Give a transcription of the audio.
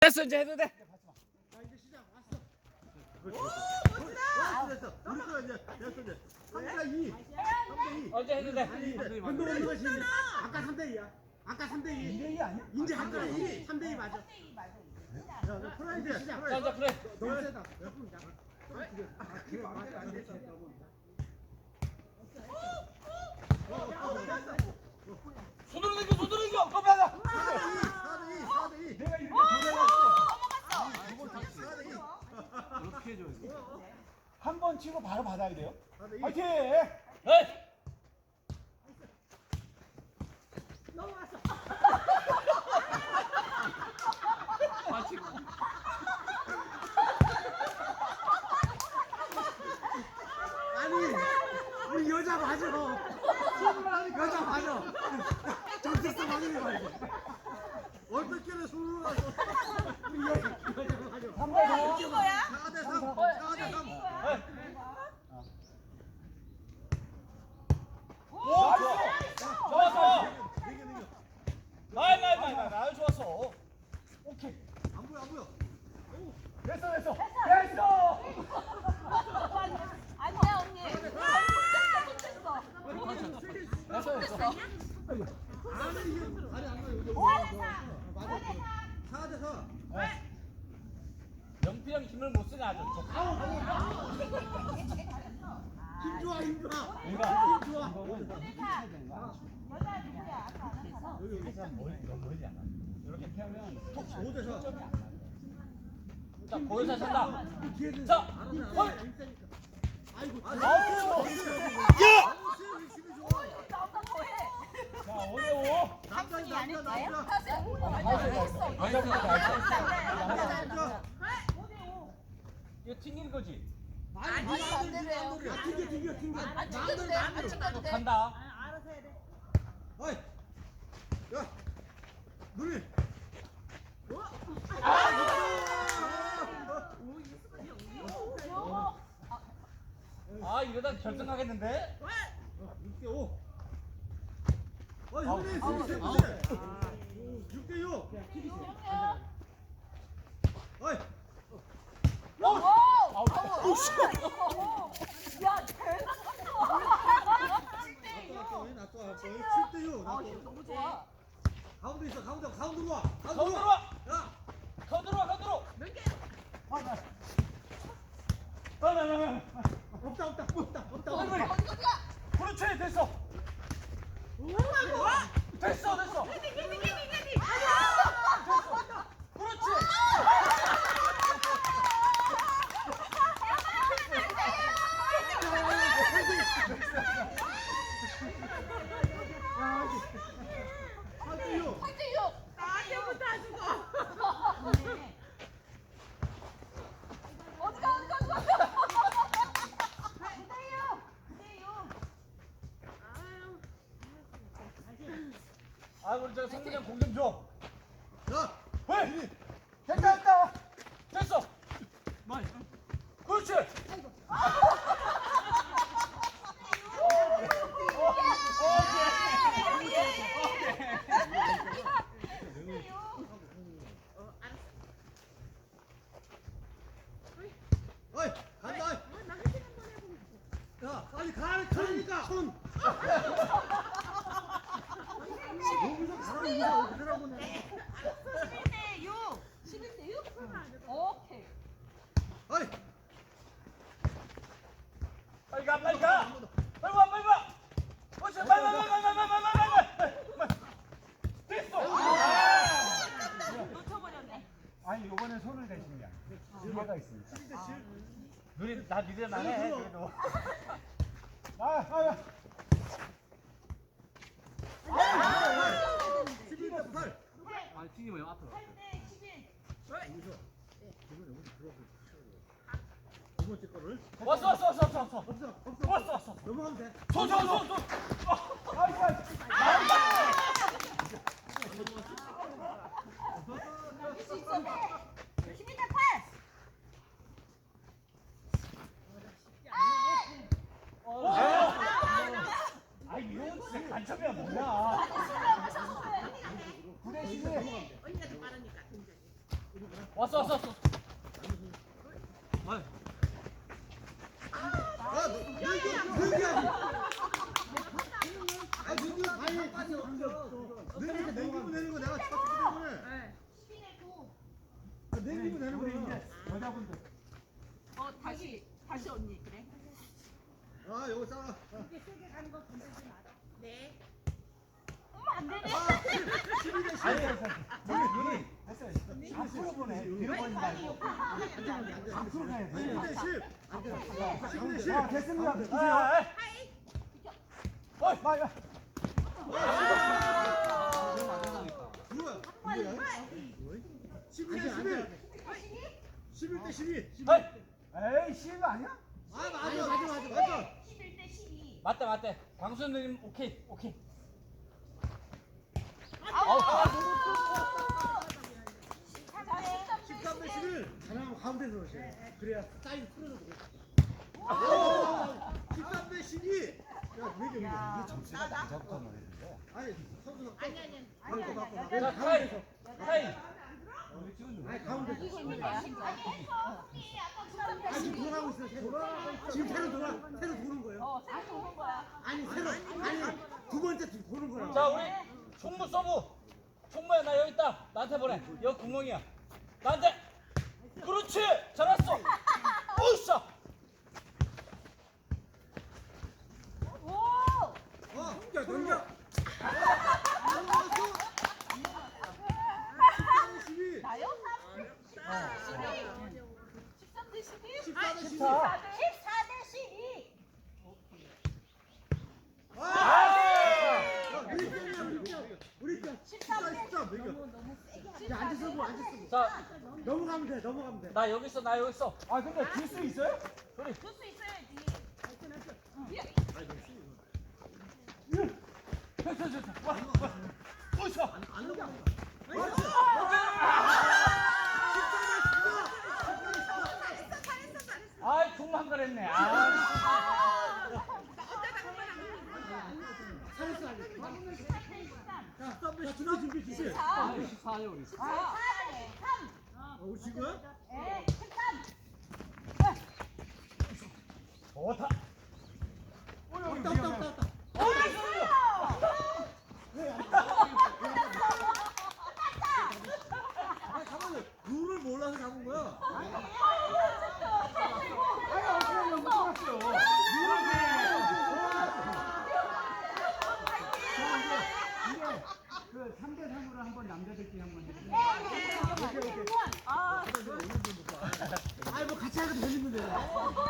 됐어 이제 해도 돼. 어제 해도 돼. 아까 3대2야. 아까 3대2. 2대2 아니야? 이제 아까 2. 3대2 맞아. 야, 프라이드 시작. 자, 자, 그래. 너무 세다. 손으로 당겨, 손으로 당겨. 컴퓨터. 한 번 치고 바로 받아야 돼요. 4대 2. 화이팅! 에이. 아니 우리 여자 맞아 손으로 하니까 여자 맞아 정체성 확인해 봐야 돼 어떻게 손으로 하고 우리 여자 됐어 됐어 됐어 아니야 언니. 됐어 됐어 아니 이게 아니 안 가요 이거. 사대 사. 영필 형이 힘을 못 쓰게 하죠 아우 아우. 힘 좋아 힘 좋아. 이거 힘 좋아. 여기 여기. 멀지 않아 이렇게 태우면 톡 5대 4. 자, 보여서 찬다. 자, 헐. 아우. 야! 자, 어려워. 삼촌이 안 했어요? 사실 했어. 이거 튕기는 거지? 튕겨 튕겨 튕겨. 안 찍어도 돼. 안 찍어도 돼. 간다. 알아서 해야 돼. 어이. 야. 누리. 아 이러다 결승하겠는데? 6대 5 어, 형님, 승리, 승리. 6대 6. 어이, 오! 아우! 야, 대박. 왜 낫도 안 거의 7대 6. 아, 이거 너무 좋아. 가운데 있어, 가운데, 가운데로 와. 더 가운데로 들어와. 야, 더 들어와 더 들어. 아, 나. 아, 나, 나, 나. puta. 우리 저 성민이 형 공좀 줘. 자, 왜? 됐다, 됐다. 됐어. 그렇지. 어이, 간다. 야, 빨리 가, 그러니까. 손. 여기서 가라고 여기서 가라고 내. 11대 6. 11대 6? 오케이. 어이, 빨리 가 빨리 가. 빨리 와 빨리 와. 그렇지 빨리 빨리 빨리 빨리 빨리 빨리 빨리 빨리. 됐어. 놓쳐버렸네. 아니, 요번에 손을 대신 게 아니야. 기회가 있으니까. 눈이 나 니들만 해 그래도. 아, 아, 아. 11대 8. 아, 튀기면 앞으로. 8대 11. 여기서. 이번에 여기 들어가고. 두 번째 거를. 왔어 왔어 왔어 왔어 왔어. 없어, 없어. 왔어 왔어. 넘어가면 돼. 손손손 손. 아이고, 아이고. 이길 수 있어. 11대 8. 아 이거 진짜 간첩이야 뭐야. 그 대신에 우리가 왔어 왔어 왔어. 아, 아, 되는 거 내가 되는 거야. 여자분들. 어 다시 다시 언니 그래. 아, 요거 싸워. 네. 어머 안 되네. 아, 12대 10. 아니, 누님, 됐어요. 앞으로 보내. 뒤로 보내지 말고. 앞으로 가야 돼. 12대 10. 12대 10. 아, 됐습니다. 아, 드세요. 아, 어이, 빨리, 빨리. 누가? 누구야? 12대 11. 11대 12. 에이, 에이, 실버 아니야? 아, 맞아, 맞아, 맞아, 맞아. 11대 12. 맞다 맞다. 광수 누님 오케이 오케이. 아우. 아, 13대 11. 잘하면 가운데서 오세요. 그래야 사이즈 풀어서 그래. 13대 12. 야, 왜 이렇게 야. 점수가 나서부터 넣는데. 아니. 아니, 두 번째 지금 도는 거라고. 자 우리 총무 서브. 총무야 나 여기 있다. 나한테 보내. 여기 구멍이야. 나한테. 그렇지. 잘했어. 오샤. 오. 어, 넘겨, 넘겨. 넘어갔어. 13대 12. 나요? 13대 12? 14대 12. 14대 12. 아! 야, 우리 편이야, 우리 편. 우리 편. 14대 14. 넘겨. 야, 앉아서 뭐, 앉아서 뭐. 자, 넘어가면 돼, 넘어가면 돼. 나 여기 있어. 나 여기 있어. 아, 근데 줄 수 있어요? 소리. 줄수 있어야지. 됐어 됐어. 와. 와. 오샤. 안 넘어가. 아이 총무 한 거랬네. 아. 아직. 자, 자, 준비, 준비, 준비. 아, 14요 우리. 14대 3. 어, 우리 지금? 에 13. 좋다.